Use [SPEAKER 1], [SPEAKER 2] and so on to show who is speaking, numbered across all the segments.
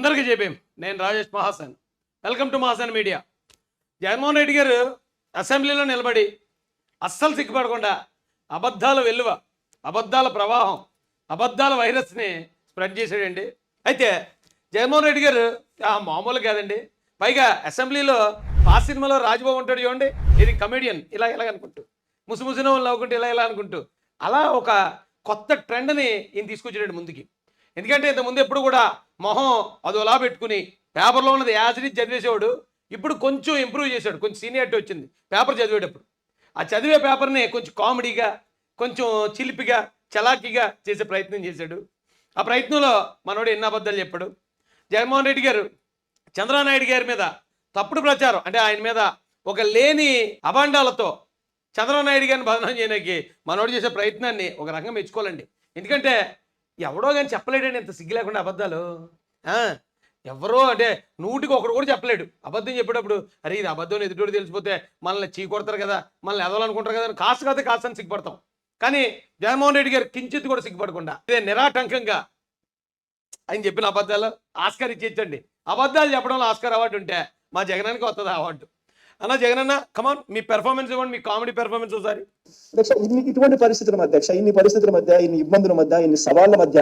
[SPEAKER 1] అందరికీ చెప్పాం. నేను Rajesh Mahasan. Welcome to Mahasan media. Jaganmohan Reddy గారు అసెంబ్లీలో నిలబడి అస్సలు సిగ్గుపడకుండా అబద్ధాల వెల్లువ అబద్ధాల ప్రవాహం అబద్ధాల వైరస్ని స్ప్రెడ్ చేశాడండి. అయితే జగన్మోహన్ రెడ్డి గారు ఆ మామూలు కాదండి. పైగా అసెంబ్లీలో ఆ సినిమాలో రాజ్బాబు ఉంటాడు చూడండి. ఇది కమెడియన్ ఇలా ఇలా అనుకుంటూ ముసుముసిన వాళ్ళు నవ్వుకుంటూ ఇలా ఇలా అనుకుంటూ అలా ఒక కొత్త ట్రెండ్ని ఈయన తీసుకొచ్చాడు ముందుకి. ఎందుకంటే ఇంతకుముందు ముందు ఎప్పుడు కూడా మొహం అదోలా పెట్టుకుని పేపర్లో ఉన్నది యాసిడ్ చదివేసేవాడు ఇప్పుడు కొంచెం ఇంప్రూవ్ చేశాడు. కొంచెం సీనియారిటీ వచ్చింది. పేపర్ చదివేటప్పుడు. ఆ చదివే పేపర్ని కొంచెం కామెడీగా కొంచెం చిలిపిగా చలాకీగా చేసే ప్రయత్నం చేశాడు. ఆ ప్రయత్నంలో మనోడు ఎన్ని అబద్ధాలు చెప్పాడు? జగన్మోహన్ రెడ్డి గారు చంద్రనాయుడు గారి మీద తప్పుడు ప్రచారం అంటే ఆయన మీద ఒక లేని అభాండాలతో చంద్రబాబు గారిని బదనం చేయడానికి మనోడు చేసే ప్రయత్నాన్ని ఒక రకంగా మెచ్చుకోవాలండి. ఎందుకంటే ఎవడో కానీ చెప్పలేడండి ఇంత సిగ్గు లేకుండా అబద్ధాలు. ఎవరో అంటే నూటికి ఒకడు కూడా చెప్పలేడు. అబద్ధం చెప్పేటప్పుడు అరే ఇది అబద్ధం ఎదుటోడు తెలిసిపోతే మనల్ని చీకొడతారు కదా మనల్ని ఎదవాలనుకుంటారు కదా అని కాస్త కాదు కాస్త అని సిగ్గుపడతాం. కానీ జగన్మోహన్ రెడ్డి గారు కించిత్ కూడా సిగ్గుపడకుండా ఇదే నిరాటంకంగా ఆయన చెప్పిన అబద్ధాలు ఆస్కార్ ఇచ్చేచ్చండి అబద్ధాలు చెప్పడంలో ఆస్కార్ అవార్డు ఉంటే మా జగనానికి వస్తుంది అవార్డు. అన్న జగనన్న కమాన్ మీ పెర్ఫార్మెన్స్ ఇవ్వండి మీ కామెడీ పెర్ఫార్మెన్స్ ఒకసారి.
[SPEAKER 2] అధ్యక్ష ఇన్ని ఇటువంటి పరిస్థితుల మధ్య అధ్యక్ష ఇన్ని పరిస్థితుల మధ్య ఇన్ని ఇబ్బందుల మధ్య ఇన్ని సవాళ్ళ మధ్య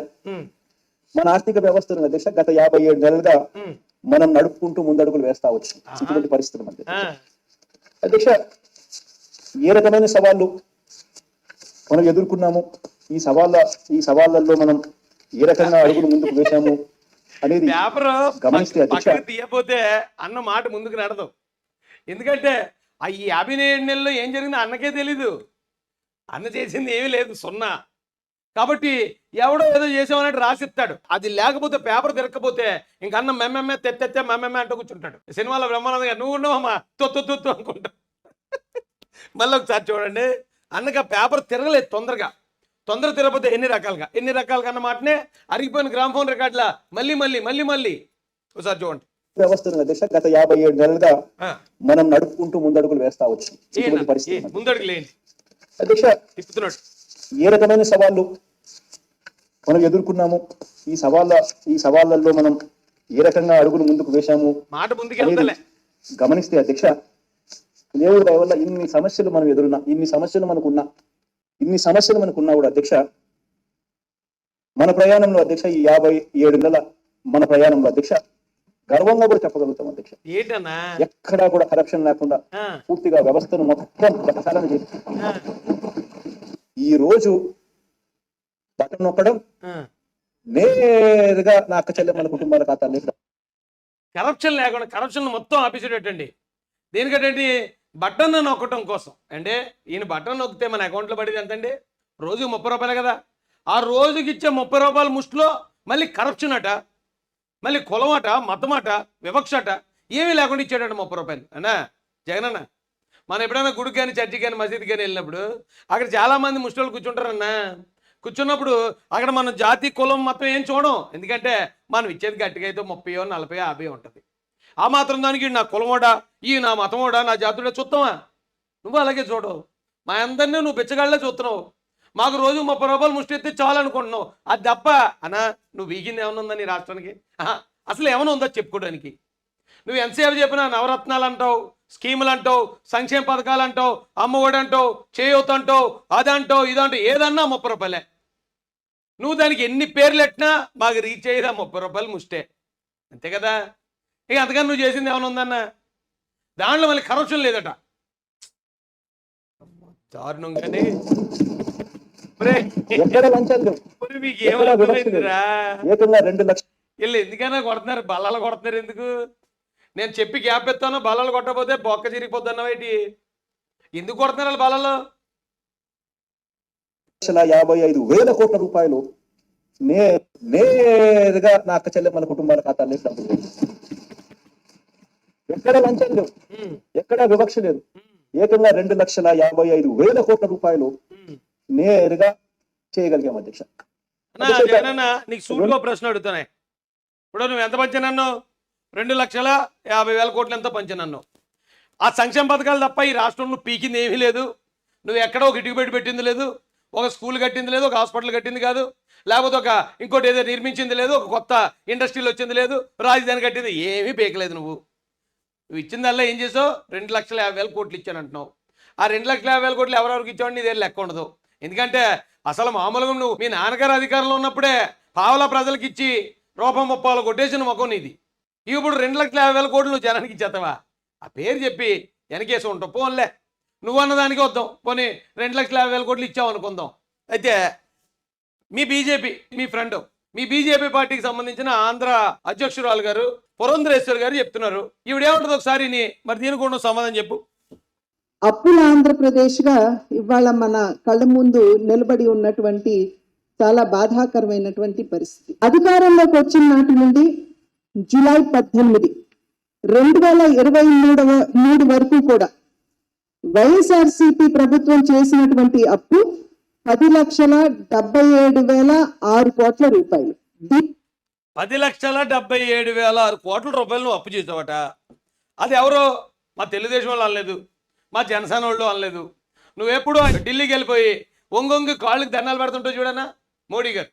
[SPEAKER 2] మన ఆర్థిక వ్యవస్థను అధ్యక్ష గత యాభై ఏడు నెలలుగా మనం నడుపుకుంటూ ముందడుగులు వేస్తా వచ్చు ఇటువంటి పరిస్థితుల మధ్య. అధ్యక్ష ఏ రకమైన సవాళ్ళు మనం ఎదుర్కొన్నాము? ఈ సవాళ్ళ ఈ సవాళ్ళల్లో మనం ఏ రకంగా అడుగులు ముందుకు వేశాము? అనేది గమనిస్తే
[SPEAKER 1] అన్న మాట ముందుకు నడదు. ఎందుకంటే ఆ ఈ యాభై ఏడు నెలల్లో ఏం జరిగిందో అన్నకే తెలీదు. అన్న చేసింది ఏమీ లేదు సున్నా. కాబట్టి ఎవడో ఏదో చేసామన్నట్టు రాసిస్తాడు. అది లేకపోతే పేపర్ తిరగకపోతే ఇంక అన్న మెమ్మెమ్మే తెత్తెత్తే మెమ్మెమ్మే అంటూ కూర్చుంటాడు. సినిమాలో బ్రహ్మానందంగా నువ్వు ఉన్నావమ్మా తొత్తు తొత్తు అనుకుంటా. మళ్ళీ ఒకసారి చూడండి. అన్నగా పేపర్ తిరగలేదు తొందరగా. తొందర తిరగపోతే ఎన్ని రకాలుగా? ఎన్ని రకాలుగా అన్న మాటనే అరిగిపోయిన గ్రామ్ ఫోన్ రికార్డులా మళ్ళీ మళ్ళీ మళ్ళీ మళ్ళీ. ఒకసారి చూడండి.
[SPEAKER 2] వ్యవస్థను అధ్యక్ష గత యాభై ఏడు నెలలుగా మనం నడుపుకుంటూ ముందడుగులు వేస్తా వచ్చు.
[SPEAKER 1] ఏనా?
[SPEAKER 2] ఇటువంటి
[SPEAKER 1] ఏ,
[SPEAKER 2] పరిస్థితి అధ్యక్ష రకమైన సవాళ్ళు మనం ఎదుర్కొన్నాము? ఈ సవాళ్ళ ఈ సవాళ్ళల్లో మనం ఏ రకంగా అడుగులు ముందుకు వేశాము? గమనిస్తే అధ్యక్ష దేవుడి దయ వల్ల ఇన్ని సమస్యలు మనం ఎదురున్నా ఇన్ని సమస్యలు మనకున్నా ఇన్ని సమస్యలు మనకున్నా కూడా అధ్యక్ష మన ప్రయాణంలో అధ్యక్ష ఈ యాభై ఏడు నెలల మన ప్రయాణంలో అధ్యక్ష గర్వంగా కూడా చెప్పగలుగుతాం అధ్యక్ష.
[SPEAKER 1] ఏంటన్నా?
[SPEAKER 2] ఎక్కడా కూడా కరప్షన్ లేకుండా పూర్తిగా వ్యవస్థను మొత్తం ప్రక్షాళన చేసి ఈ రోజు బటన్ నొక్కడం. నేరుగా నా అక్క చెల్లెమ్మల కుటుంబాల ఖాతాలో
[SPEAKER 1] కరప్షన్ లేకుండా కరప్షన్ మొత్తం ఆపేసేటట్టండి దేనికంటే బటన్ నొక్కటం కోసం. అంటే ఈయన బటన్ నొక్కితే మన అకౌంట్లో పడేది ఎంతండి? రోజు ముప్పై రూపాయలు కదా. ఆ రోజుకి ఇచ్చే ముప్పై రూపాయల ముష్టిలో మళ్ళీ కరప్షన్ అట. మళ్ళీ కులం మతమాట మతం ఏమీ లేకుండా ఇచ్చాడట ముప్పై రూపాయలు అన్నా జగనన్న మనం ఎప్పుడైనా గుడికి కానీ చర్చికి కానీ మసీద్ కానీ వెళ్ళినప్పుడు అక్కడ చాలామంది ముష్టిలు కూర్చుంటారన్నా కూర్చున్నప్పుడు అక్కడ మనం జాతి కులం మొత్తం ఏం చూడం. ఎందుకంటే మనం ఇచ్చేది గట్టిగా అయితే ముప్పయో నలభై యాభై ఉంటుంది. ఆ మాత్రం దానికి నా కులమోడా ఈ నా మతమోడా నా జాతుడా చూస్తావా నువ్వు అలాగే చూడవు. మా అందరినీ నువ్వు బిచ్చగాళ్ళే చూస్తున్నావు మాకు రోజు ముప్పై రూపాయలు ముష్టి ఎత్తే చాలనుకుంటున్నావు అది తప్ప అనా నువ్వు వీగింది ఏమైనా ఉందా నీ రాష్ట్రానికి? అసలు ఏమైనా ఉందో చెప్పుకోవడానికి? నువ్వు ఎంతసేపు చెప్పినా నవరత్నాలు అంటావు స్కీములు అంటావు సంక్షేమ పథకాలు అంటావు అమ్మఒడి అంటావు చేయూత అంటావు అదంటావు ఇదంటావు ఏదన్నా ముప్పై రూపాయలే. నువ్వు దానికి ఎన్ని పేర్లు ఎట్టినా మాకు రీచ్ అయ్యేదా ముప్పై రూపాయలు ముష్టే. అంతే కదా? ఇక అంతకని నువ్వు చేసింది ఏమైనా ఉందన్న దాంట్లో మళ్ళీ కరప్షన్ లేదట. దారుణం కానీ
[SPEAKER 2] ఎక్కడ లంచాలు ఏకంగా రెండు లక్షల
[SPEAKER 1] వీళ్ళు ఎందుకైనా కొడుతున్నారు? బల్లలు కొడుతున్నారు ఎందుకు? నేను చెప్పి గ్యాప్ ఎత్తాను బల్లలు కొట్టకపోతే బొక్క చిరిగిపోద్ది అన్నవేటి ఎందుకు కొడుతున్నారు వాళ్ళు బల్లలు?
[SPEAKER 2] లక్షల యాభై ఐదు వేల కోట్ల రూపాయలు నే నేరుగా నా అక్క చెల్లెమ్మల కుటుంబాల ఖాతాలో డబ్బులు. ఎక్కడ లేవు
[SPEAKER 1] ఉమ్,
[SPEAKER 2] ఎక్కడ వివక్ష లేదు. ఏకంగా రెండు లక్షల యాభై ఐదు వేల కోట్ల రూపాయలు. నేరుగా చేయగలిగాం అధ్యక్ష.
[SPEAKER 1] నీకు సూటిగా ప్రశ్న అడుగుతున్నాయి. ఇప్పుడు నువ్వు ఎంత పంచినన్నావు రెండు లక్షల యాభై వేల కోట్లు ఎంత పంచినన్నావు ఆ సంక్షేమ పథకాలు తప్ప ఈ రాష్ట్రంలో పీకింది ఏమీ లేదు. నువ్వు ఎక్కడ ఒక ఇటుకు పెట్టి పెట్టింది లేదు. ఒక స్కూల్ కట్టింది లేదు ఒక హాస్పిటల్ కట్టింది కాదు. లేకపోతే ఒక ఇంకోటి ఏదో నిర్మించింది లేదు ఒక కొత్త ఇండస్ట్రీలు వచ్చింది లేదు రాజధాని కట్టింది ఏమీ పీకలేదు నువ్వు. నువ్వు ఇచ్చిందల్లా ఏం చేసావు? రెండు లక్షల యాభై వేల కోట్లు ఇచ్చాను అంటున్నావు ఆ రెండు లక్షల యాభై వేల కోట్లు ఎవరెవరికి ఇచ్చావు నీ దగ్గర లెక్క ఉండదు. ఎందుకంటే అసలు మామూలుగా నువ్వు మీ నాన్నగారు అధికారంలో ఉన్నప్పుడే పావుల ప్రజలకు ఇచ్చి రూపం ముప్పాలు కొట్టేసిన ముఖం నీది. ఇప్పుడు రెండు లక్షల యాభై వేల కోట్లు నువ్వు జనానికి ఇచ్చేస్తావా? ఆ పేరు చెప్పి వెనకేసి ఉంటావు పోన్లే. నువ్వు అన్నదానికి వద్దాం. పోనీ రెండు లక్షల యాభై వేల కోట్లు ఇచ్చావు అనుకుందాం. అయితే మీ బీజేపీ మీ ఫ్రెండ్ మీ బీజేపీ పార్టీకి సంబంధించిన ఆంధ్ర అధ్యక్షురాలు గారు పురంధరేశ్వర్ గారు చెప్తున్నారు. ఈవిడేముంటుంది ఒకసారి మరి దీనికి కూడా సమాధానం చెప్పు.
[SPEAKER 3] అప్పుల ఆంధ్రప్రదేశ్గా ఇవాళ మన కళ్ళ ముందు నిలబడి ఉన్నటువంటి చాలా బాధాకరమైనటువంటి పరిస్థితి. అధికారంలోకి వచ్చిన నాటి నుండి జూలై పద్దెనిమిది రెండు వేల ఇరవై మూడవ మూడు వరకు కూడా వైఎస్ఆర్సిపి ప్రభుత్వం చేసినటువంటి అప్పు పది లక్షల డెబ్బై ఏడు వేల ఆరు కోట్ల రూపాయలు.
[SPEAKER 1] పది లక్షల డెబ్బై ఏడు వేల ఆరు కోట్ల రూపాయలు అప్పు చేసావట. అది ఎవరో? మా తెలుగుదేశం వాళ్ళు అనలేదు. మా జనసేన వాళ్ళు అనలేదు. నువ్వెప్పుడు ఢిల్లీకి వెళ్ళిపోయి ఒంగొంగి కాళ్ళకి దండాలు పెడుతుంటావు చూడన్నా మోడీ గారు.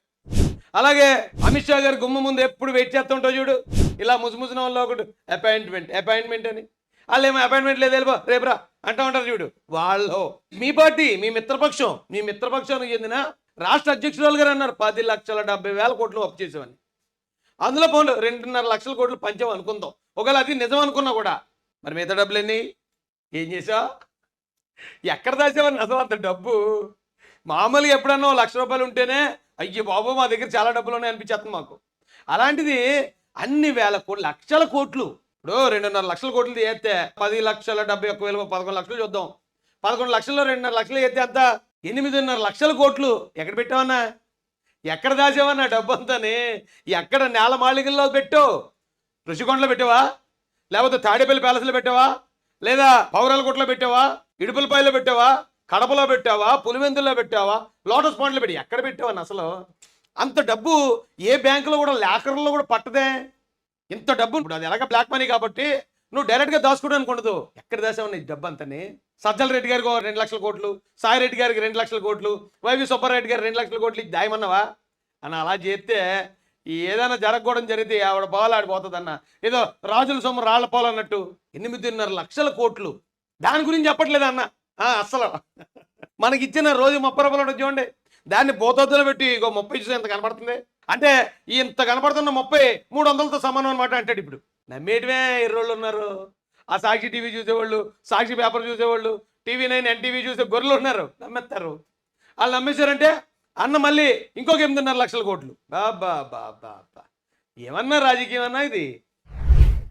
[SPEAKER 1] అలాగే అమిత్ షా గారు గుమ్మ ముందు ఎప్పుడు వెయిట్ చేస్తుంటావు చూడు. ఇలా ముసుముసిన వాళ్ళు ఒకటి అపాయింట్మెంట్ అపాయింట్మెంట్ అని. వాళ్ళు ఏమో అపాయింట్మెంట్ లేదు వెళ్ళిపో రేపురా అంటూ ఉంటారు చూడు. వాళ్ళు మీ పార్టీ మీ మిత్రపక్షం మీ మిత్రపక్షానికి చెందిన రాష్ట్ర అధ్యక్షురాలు గారు అన్నారు పది లక్షల డెబ్బై వేల కోట్లు అప్పు చేసామని. అందులో పోను రెండున్నర లక్షల కోట్లు పంచాం అనుకుందాం. ఒకవేళ అది నిజం అనుకున్నా కూడా. మరి మిగతా డబ్బులు ఎన్ని? ఏం చేసావు? ఎక్కడ దాచావని అసలు అంత డబ్బు? మామూలుగా ఎప్పుడన్నా ఓ లక్ష రూపాయలు ఉంటేనే అయ్యి బాబు మా దగ్గర చాలా డబ్బులు ఉన్నాయి అనిపించేస్తుంది మాకు. అలాంటిది అన్ని వేల కోట్లు లక్షల కోట్లు. ఇప్పుడు రెండున్నర లక్షల కోట్లు చేస్తే పది లక్షల డెబ్బై ఒక్క వేలు పదకొండు లక్షలు చూద్దాం. పదకొండు లక్షల్లో రెండున్నర లక్షలు చేస్తే అంత ఎనిమిదిన్నర లక్షల కోట్లు. ఎక్కడ పెట్టావన్నా? ఎక్కడ దాచావన్నా డబ్బు అంతాని ఎక్కడ నేల మాళికల్లో పెట్టు ఋషికొండలో పెట్టావా? లేకపోతే తాడేపల్లి ప్యాలెస్లో పెట్టావా? లేదా పౌరాలకోటలో పెట్టావా? ఇడుపులపాయలో పెట్టావా? కడపలో పెట్టావా? పులివెందుల్లో పెట్టావా? లోటస్ పాండ్లో పెట్టి ఎక్కడ పెట్టావని అసలు? అంత డబ్బు ఏ బ్యాంకులో కూడా లాకర్లో కూడా పట్టదే. ఇంత డబ్బు ఇప్పుడు అది ఎలాగ బ్లాక్ మనీ కాబట్టి నువ్వు డైరెక్ట్గా దాచుకోవడానికి ఉండదు. ఎక్కడ దాచావు నీ డబ్బు అంతని? సజ్జల రెడ్డి గారికి రెండు లక్షల కోట్లు సాయి రెడ్డి గారికి రెండు లక్షల కోట్లు వైవి సుబ్బారెడ్డి గారు రెండు లక్షల కోట్లు ఇది దాయమన్నావా? అని అలా చేస్తే ఈ ఏదైనా జరగకూడదు జరిగితే ఆవిడ పోవాలి అన్న ఏదో రాజుల సొమ్ము రాళ్ళ పోలన్నట్టు ఎనిమిదిన్నర లక్షల కోట్లు. దాని గురించి చెప్పట్లేదు అన్న ఆ, అస్సలు. మనకి ఇచ్చిన రోజు ముప్పై రూపాయలు చూడండి. దాన్ని బోతద్దులో పెట్టి ఇగో ముప్పై చూసి ఎంత కనపడుతుంది? అంటే ఇంత కనపడుతున్న ముప్పై మూడు వందలతో సమానం అనమాట అంటాడు ఇప్పుడు. నమ్మేటివే ఎర్రోళ్ళు ఉన్నారు. ఆ సాక్షి టీవీ చూసేవాళ్ళు సాక్షి పేపర్ చూసేవాళ్ళు టీవీ నైన్ ఎన్టీవీ చూసే గొర్రెలు ఉన్నారు. నమ్మేస్తారు. వాళ్ళు నమ్మేశారంటే అన్న మళ్ళీ ఇంకొక ఎనిమిదిన్నర లక్షల కోట్లు. బాబా బాబా బా ఏమన్నా రాజకీయం అన్నా ఇది?